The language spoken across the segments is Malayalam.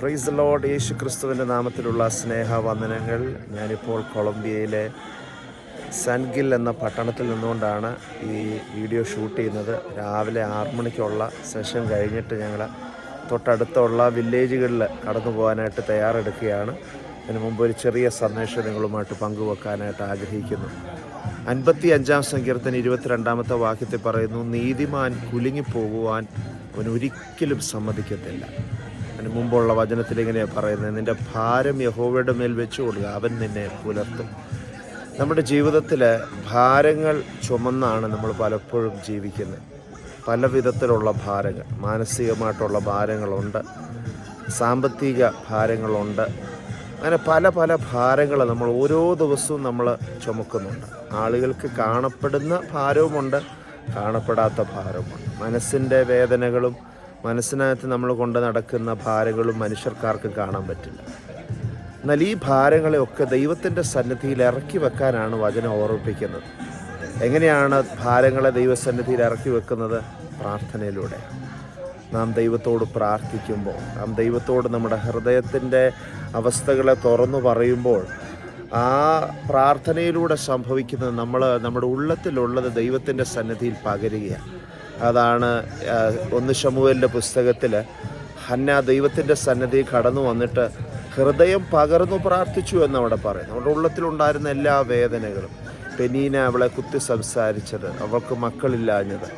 പ്രൈസ് ലോഡ് യേശു ക്രിസ്തുവിന്റെ നാമത്തിലുള്ള സ്നേഹവന്ദനങ്ങൾ. ഞാനിപ്പോൾ കൊളംബിയയിലെ സൻഗിൽ എന്ന പട്ടണത്തിൽ നിന്നുകൊണ്ടാണ് ഈ വീഡിയോ ഷൂട്ട് ചെയ്യുന്നത്. രാവിലെ ആറു മണിക്കുള്ള സെഷൻ കഴിഞ്ഞിട്ട് ഞങ്ങൾ തൊട്ടടുത്തുള്ള വില്ലേജുകളിൽ കടന്നു പോകാനായിട്ട് തയ്യാറെടുക്കുകയാണ്. അതിന് മുമ്പ് ഒരു ചെറിയ സന്ദേശം നിങ്ങളുമായിട്ട് പങ്കുവെക്കാനായിട്ട് ആഗ്രഹിക്കുന്നു. അൻപത്തി അഞ്ചാം സങ്കീർത്തന ഇരുപത്തിരണ്ടാമത്തെ വാക്യത്തിൽ പറയുന്നു നീതിമാൻ കുലുങ്ങിപ്പോകുവാൻ അവൻ ഒരിക്കലും സമ്മതിക്കത്തില്ല. അതിന് മുമ്പുള്ള വചനത്തിൽ ഇങ്ങനെയാണ് പറയുന്നത് നിന്റെ ഭാരം യഹോവയുടെ മേൽ വെച്ചു കൊടുക്കുക അവൻ നിന്നെ പുലർത്തും. നമ്മുടെ ജീവിതത്തിൽ ഭാരങ്ങൾ ചുമന്നാണ് നമ്മൾ പലപ്പോഴും ജീവിക്കുന്നത്. പല വിധത്തിലുള്ള ഭാരങ്ങൾ മാനസികമായിട്ടുള്ള ഭാരങ്ങളുണ്ട് സാമ്പത്തിക ഭാരങ്ങളുണ്ട്. അങ്ങനെ പല പല ഭാരങ്ങൾ നമ്മൾ ഓരോ ദിവസവും നമ്മൾ ചുമക്കുന്നുണ്ട്. ആളുകൾക്ക് കാണപ്പെടുന്ന ഭാരവുമുണ്ട് കാണപ്പെടാത്ത ഭാരവുമുണ്ട്. മനസ്സിന്റെ വേദനകളും മനസ്സിനകത്ത് നമ്മൾ കൊണ്ട് നടക്കുന്ന ഭാരങ്ങളും മനുഷ്യർക്കാർക്കും കാണാൻ പറ്റില്ല. എന്നാൽ ഈ ഭാരങ്ങളെയൊക്കെ ദൈവത്തിന്റെ സന്നിധിയിൽ ഇറക്കി വെക്കാനാണ് വചനം ഓർമ്മിപ്പിക്കുന്നത്. എങ്ങനെയാണ് ഭാരങ്ങളെ ദൈവസന്നിധിയിൽ ഇറക്കി വെക്കുന്നത്? പ്രാർത്ഥനയിലൂടെ. നാം ദൈവത്തോട് പ്രാർത്ഥിക്കുമ്പോൾ നാം ദൈവത്തോട് നമ്മുടെ ഹൃദയത്തിന്റെ അവസ്ഥകളെ തുറന്നു പറയുമ്പോൾ ആ പ്രാർത്ഥനയിലൂടെ സംഭവിക്കുന്നത് നമ്മൾ നമ്മുടെ ഉള്ളത്തിലുള്ളത് ദൈവത്തിന്റെ സന്നിധിയിൽ പകരുകയാണ്. അതാണ് ഒന്ന് ഷമുവലിന്റെ പുസ്തകത്തിൽ ഹന്ന ദൈവത്തിന്റെ സന്നദ്ധി കടന്നു വന്നിട്ട് ഹൃദയം പകർന്നു പ്രാർത്ഥിച്ചു എന്നവിടെ പറയും നമ്മുടെ ഉള്ളത്തിലുണ്ടായിരുന്ന എല്ലാ വേദനകളും. പെനീന അവളെ കുത്തി സംസാരിച്ചത് അവൾക്ക് മക്കളില്ലാഞ്ഞത്.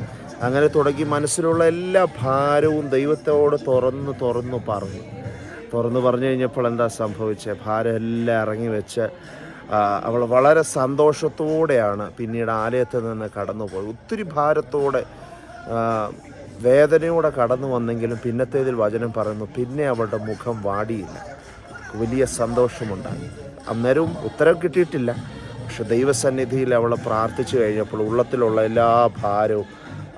അങ്ങനെ തുടങ്ങി മനസ്സിലുള്ള എല്ലാ ഭാരവും ദൈവത്തോട് തുറന്ന് തുറന്നു പറഞ്ഞു. തുറന്നു പറഞ്ഞു കഴിഞ്ഞപ്പോൾ എന്താ സംഭവിച്ചത് ഭാരം എല്ലാം ഇറങ്ങി വെച്ച് അവൾ വളരെ സന്തോഷത്തോടെയാണ് പിന്നീട് ആലയത്തിൽ നിന്ന് കടന്നുപോയി ഒത്തിരി ഭാരത്തോടെ വേദനയോടെ കടന്നു വന്നെങ്കിലും പിന്നത്തേതിൽ വചനം പറയുന്നു പിന്നെ അവളുടെ മുഖം വാടിയില്ല. വലിയ സന്തോഷമുണ്ടായി. അന്നേരവും ഉത്തരം കിട്ടിയിട്ടില്ല. പക്ഷെ ദൈവസന്നിധിയിൽ അവൾ പ്രാർത്ഥിച്ചു കഴിഞ്ഞപ്പോൾ ഉള്ളത്തിലുള്ള എല്ലാ ഭാരവും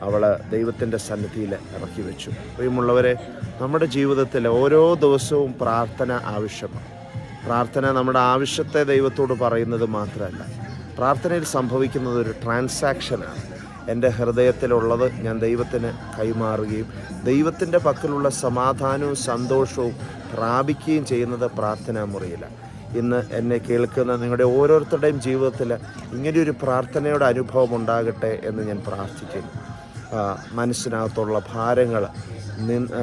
അവൾ ദൈവത്തിന്റെ സന്നിധിയിൽ ഇറക്കി വെച്ചു. പ്രിയമുള്ളവരെ നമ്മുടെ ജീവിതത്തിൽ ഓരോ ദിവസവും പ്രാർത്ഥന ആവശ്യമാണ്. പ്രാർത്ഥന നമ്മുടെ ആവശ്യത്തെ ദൈവത്തോട് പറയുന്നത് മാത്രമല്ല പ്രാർത്ഥനയിൽ സംഭവിക്കുന്നത് ഒരു ട്രാൻസാക്ഷനാണ്. എന്റെ ഹൃദയത്തിലുള്ളത് ഞാൻ ദൈവത്തിന് കൈമാറുകയും ദൈവത്തിന്റെ പക്കലുള്ള സമാധാനവും സന്തോഷവും പ്രാപിക്കുകയും ചെയ്യുന്നത് പ്രാർത്ഥനാ മുറിയിലാണ് ഇന്ന് എന്നെ കേൾക്കുന്ന നിങ്ങളുടെ ഓരോരുത്തരുടെയും ജീവിതത്തിൽ ഇങ്ങനെയൊരു പ്രാർത്ഥനയുടെ അനുഭവം ഉണ്ടാകട്ടെ എന്ന് ഞാൻ പ്രാർത്ഥിക്കുന്നു. മനസ്സിനകത്തുള്ള ഭാരങ്ങൾ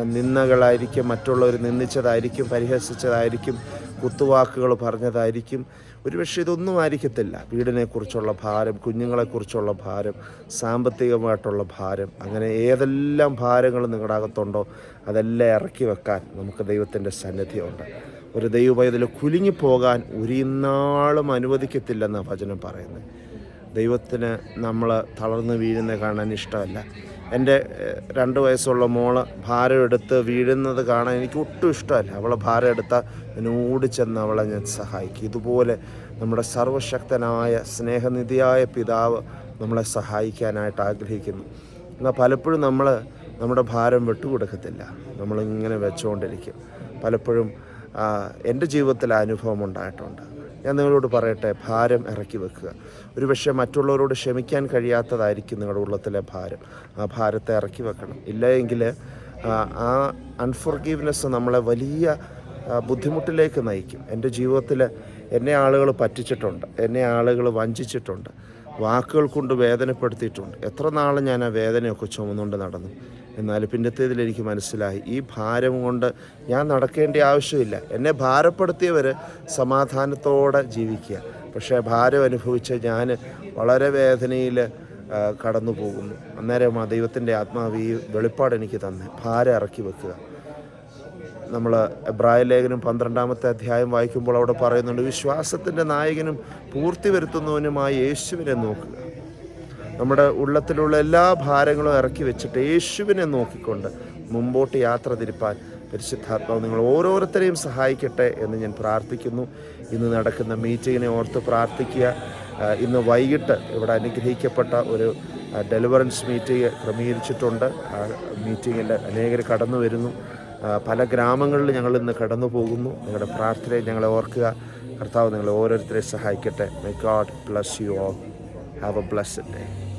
നിന്നകളായിരിക്കും മറ്റുള്ളവർ നിന്ദിച്ചതായിരിക്കും പരിഹസിച്ചതായിരിക്കും കുത്തുവാക്കുകൾ പറഞ്ഞതായിരിക്കും. ഒരുപക്ഷെ ഇതൊന്നും ആയിരിക്കത്തില്ല. വീടിനെക്കുറിച്ചുള്ള ഭാരം കുഞ്ഞുങ്ങളെക്കുറിച്ചുള്ള ഭാരം സാമ്പത്തികമായിട്ടുള്ള ഭാരം അങ്ങനെ ഏതെല്ലാം ഭാരങ്ങൾ നിങ്ങളുടെ അകത്തുണ്ടോ അതെല്ലാം ഇറക്കി വെക്കാൻ നമുക്ക് ദൈവത്തിന്റെ സന്നിധിയുണ്ട്. ഒരു ദൈവപൈതൽ കുലുങ്ങിപ്പോകാൻ ഒരു നാളും അനുവദിക്കത്തില്ലെന്നാണ് വചനം പറയുന്നത്. ദൈവത്തിന് നമ്മൾ തളർന്ന് വീഴുന്നത് കാണാൻ ഇഷ്ടമല്ല. എന്റെ രണ്ട് വയസ്സുള്ള മോൾ ഭാരം എടുത്ത് വീഴുന്നത് കാണാൻ എനിക്ക് ഒട്ടും ഇഷ്ടമല്ല. അവളെ ഭാരം എടുത്താൽ ഞാൻ ഓടിച്ചെന്ന് അവളെ ഞാൻ സഹായിക്കും. ഇതുപോലെ നമ്മുടെ സർവശക്തനായ സ്നേഹനിധിയായ പിതാവ് നമ്മളെ സഹായിക്കാനായിട്ട് ആഗ്രഹിക്കുന്നു. എന്നാൽ പലപ്പോഴും നമ്മൾ നമ്മുടെ ഭാരം വിട്ടുകൊടുക്കത്തില്ല. നമ്മളിങ്ങനെ വെച്ചുകൊണ്ടിരിക്കും പലപ്പോഴും എന്റെ ജീവിതത്തിൽ അനുഭവം ഉണ്ടായിട്ടുണ്ട്. ഞാൻ നിങ്ങളോട് പറയട്ടെ ഭാരം ഇറക്കി വെക്കുക. ഒരുപക്ഷെ മറ്റുള്ളവരോട് ക്ഷമിക്കാൻ കഴിയാത്തതായിരിക്കും നിങ്ങളുടെ ഉള്ളത്തിലെ ഭാരം. ആ ഭാരത്തെ ഇറക്കി വെക്കണം. ഇല്ല എങ്കിൽ ആ അൺഫോർഗീവ്നെസ് നമ്മളെ വലിയ ബുദ്ധിമുട്ടിലേക്ക് നയിക്കും. എന്റെ ജീവിതത്തിൽ എന്നെ ആളുകൾ പറ്റിച്ചിട്ടുണ്ട് എന്നെ ആളുകൾ വഞ്ചിച്ചിട്ടുണ്ട്. വാക്കുകൾ കൊണ്ട് വേദനപ്പെടുത്തിയിട്ടുണ്ട്. എത്ര നാൾ ഞാൻ ആ വേദനയൊക്കെ ചുമന്നുകൊണ്ട് നടന്നു. എന്നാൽ പിന്നത്തേതിൽ എനിക്ക് മനസ്സിലായി ഈ ഭാരം കൊണ്ട് ഞാൻ നടക്കേണ്ട ആവശ്യമില്ല. എന്നെ ഭാരപ്പെടുത്തിയവർ സമാധാനത്തോടെ ജീവിക്കുക. പക്ഷേ ഭാരം അനുഭവിച്ച ഞാൻ വളരെ വേദനയിൽ കടന്നു പോകുന്നു അന്നേരം ആ ദൈവത്തിന്റെ ആത്മാവ് ഈ വെളിപ്പാട് എനിക്ക് തന്നെ. ഭാരം ഇറക്കി വെക്കുക. നമ്മൾ എബ്രായ ലേഖനം പന്ത്രണ്ടാമത്തെ അധ്യായം വായിക്കുമ്പോൾ അവിടെ പറയുന്നുണ്ട് വിശ്വാസത്തിന്റെ നായകനും പൂർത്തി വരുത്തുന്നവനുമായ യേശുവിനെ നോക്കുക. നമ്മുടെ ഉള്ളത്തിലുള്ള എല്ലാ ഭാരങ്ങളും ഇറക്കി വെച്ചിട്ട് യേശുവിനെ നോക്കിക്കൊണ്ട് മുമ്പോട്ട് യാത്ര തിരിപ്പാൻ പരിശുദ്ധാത്മാവ് നിങ്ങൾ ഓരോരുത്തരെയും സഹായിക്കട്ടെ എന്ന് ഞാൻ പ്രാർത്ഥിക്കുന്നു. ഇന്ന് നടക്കുന്ന മീറ്റിങ്ങിനെ ഓർത്ത് പ്രാർത്ഥിക്കുക. ഇന്ന് വൈകിട്ട് ഇവിടെ അനുഗ്രഹിക്കപ്പെട്ട ഒരു ഡെലിവറൻസ് മീറ്റിംഗ് ക്രമീകരിച്ചിട്ടുണ്ട്. ആ മീറ്റിങ്ങിൽ അനേകർ കടന്നു വരുന്നു. പല ഗ്രാമങ്ങളിൽ ഞങ്ങൾ ഇന്ന് കടന്നു പോകുന്നു. നിങ്ങളുടെ പ്രാർത്ഥനയെ ഞങ്ങളെ ഓർക്കുക. കർത്താവ് നിങ്ങളെ ഓരോരുത്തരെ സഹായിക്കട്ടെ. My God bless you all have a blessed day